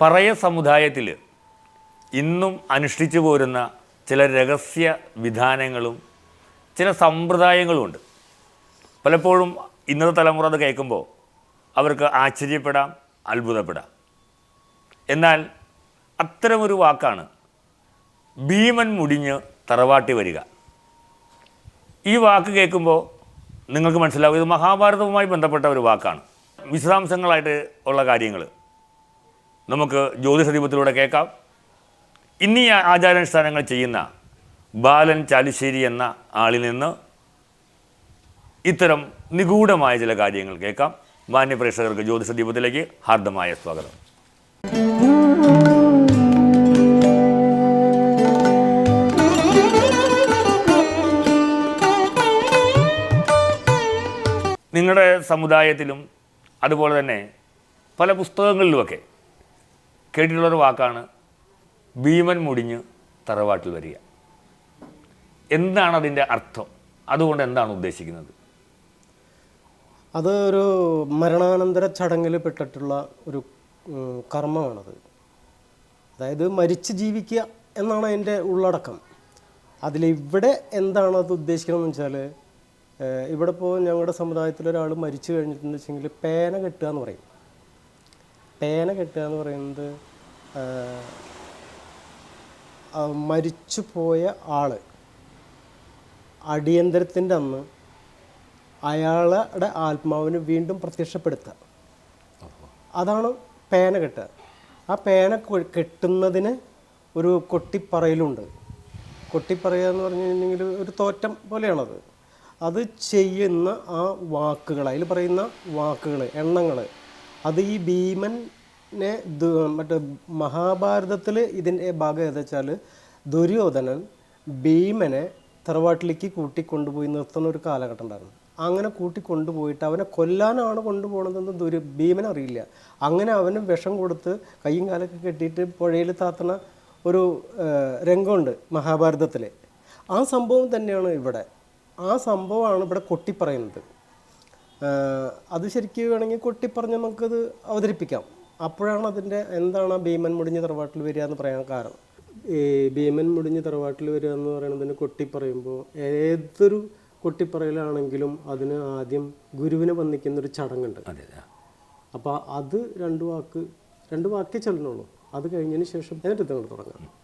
പറയ സമുദായത്തിൽ ഇന്നും അനുഷ്ഠിച്ചു പോരുന്ന ചില രഹസ്യ വിധാനങ്ങളും ചില സമ്പ്രദായങ്ങളുമുണ്ട്. പലപ്പോഴും ഇന്നത്തെ തലമുറ അത് കേൾക്കുമ്പോൾ അവർക്ക് ആശ്ചര്യപ്പെടാം അത്ഭുതപ്പെടാം. എന്നാൽ അത്തരമൊരു വാക്കാണ് ഭീമൻ മുടിഞ്ഞ് തറവാട്ടി വരിക. ഈ വാക്ക് കേൾക്കുമ്പോൾ നിങ്ങൾക്ക് മനസ്സിലാവും ഇത് മഹാഭാരതവുമായി ബന്ധപ്പെട്ട ഒരു വാക്കാണ്. വിശദാംശങ്ങളായിട്ട് ഉള്ള കാര്യങ്ങൾ നമുക്ക് ജ്യോതിഷദീപത്തിലൂടെ കേൾക്കാം. ഇന്നീ ആചാരാനുഷ്ഠാനങ്ങൾ ചെയ്യുന്ന ബാലൻ ചാലിശ്ശേരി എന്ന ആളിൽ നിന്ന് ഇത്തരം നിഗൂഢമായ ചില കാര്യങ്ങൾ കേൾക്കാം. മാന്യപ്രേക്ഷകർക്ക് ജ്യോതിഷദീപത്തിലേക്ക് ഹാർദമായ സ്വാഗതം. നിങ്ങളുടെ സമുദായത്തിലും അതുപോലെ തന്നെ പല പുസ്തകങ്ങളിലുമൊക്കെ കേട്ടിട്ടുള്ളൊരു വാക്കാണ് ഭീമൻ മുടിഞ്ഞ് തറവാട്ടിൽ വരിക. എന്താണ് അതിന്റെ അർത്ഥം? അതുകൊണ്ട് എന്താണ് ഉദ്ദേശിക്കുന്നത്? അത് ഒരു മരണാനന്തര ചടങ്ങിൽ പെട്ടിട്ടുള്ള ഒരു കർമ്മമാണത്. അതായത് മരിച്ച് ജീവിക്കുക എന്നാണ് അതിന്റെ ഉള്ളടക്കം. അതിലിവിടെ എന്താണ് അത് ഉദ്ദേശിക്കണമെന്ന് വെച്ചാൽ ഇവിടെ ഇപ്പോൾ ഞങ്ങളുടെ സമുദായത്തിലൊരാൾ മരിച്ചു കഴിഞ്ഞിട്ടുണ്ടെന്ന് വെച്ചെങ്കിൽ പേന കെട്ടുക എന്ന് പറയും. പേന കെട്ടുക എന്ന് പറയുന്നത് മരിച്ചു പോയ ആൾ അടിയന്തരത്തിന്റെ അന്ന് അയാളുടെ ആത്മാവിന് വീണ്ടും പ്രത്യക്ഷപ്പെടുത്തുക. അതാണ് പേന കെട്ടുക. ആ പേന കെട്ടുന്നതിന് ഒരു കൊട്ടിപ്പറയലുണ്ട്. കൊട്ടിപ്പറയുക എന്ന് പറഞ്ഞു കഴിഞ്ഞെങ്കിൽ ഒരു തോറ്റം പോലെയാണത്. അത് ചെയ്യുന്ന ആ വാക്കുകൾ അതിൽ പറയുന്ന വാക്കുകൾ എണ്ണങ്ങൾ അത് ഈ ഭീമനെ മറ്റേ മഹാഭാരതത്തിൽ ഇതിന്റെ ഭാഗം ഏതാ വെച്ചാൽ ദുര്യോധനൻ ഭീമനെ തറവാട്ടിലേക്ക് കൂട്ടിക്കൊണ്ടുപോയി നിർത്തുന്ന ഒരു കാലഘട്ടം ഉണ്ടായിരുന്നു. അങ്ങനെ കൂട്ടിക്കൊണ്ടുപോയിട്ട് അവനെ കൊല്ലാനാണ് കൊണ്ടുപോകണതെന്ന് ദുര് ഭീമൻ അറിയില്ല. അങ്ങനെ അവന് വിഷം കൊടുത്ത് കയ്യും കാലൊക്കെ കെട്ടിയിട്ട് പുഴയിൽ താത്തണ ഒരു രംഗമുണ്ട് മഹാഭാരതത്തിൽ ആ സംഭവം തന്നെയാണ് ഇവിടെ. ആ സംഭവമാണ് ഇവിടെ കൊട്ടിപ്പറയുന്നത്. അത് ശരിക്കും വേണമെങ്കിൽ കൊട്ടിപ്പറഞ്ഞ് നമുക്കത് അവതരിപ്പിക്കാം. അപ്പോഴാണ് അതിന്റെ എന്താണ് ഭീമൻ മുടിഞ്ഞ് തറവാട്ടിൽ വരിക എന്ന് പറയാൻ കാരണം. ഈ ഭീമൻ മുടിഞ്ഞ് തറവാട്ടിൽ വരിക എന്ന് പറയുന്നതിന് കൊട്ടിപ്പറയുമ്പോൾ ഏതൊരു കൊട്ടിപ്പറയലാണെങ്കിലും അതിന് ആദ്യം ഗുരുവിനെ വന്നിക്കുന്നൊരു ചടങ്ങുണ്ട്. അപ്പോൾ അത് രണ്ട് വാക്ക് രണ്ട് വാക്കേ ചെല്ലണുള്ളൂ അത് കഴിഞ്ഞതിന് ശേഷം എന്നിട്ട് ഇതങ്ങോട്ട് തുടങ്ങാം.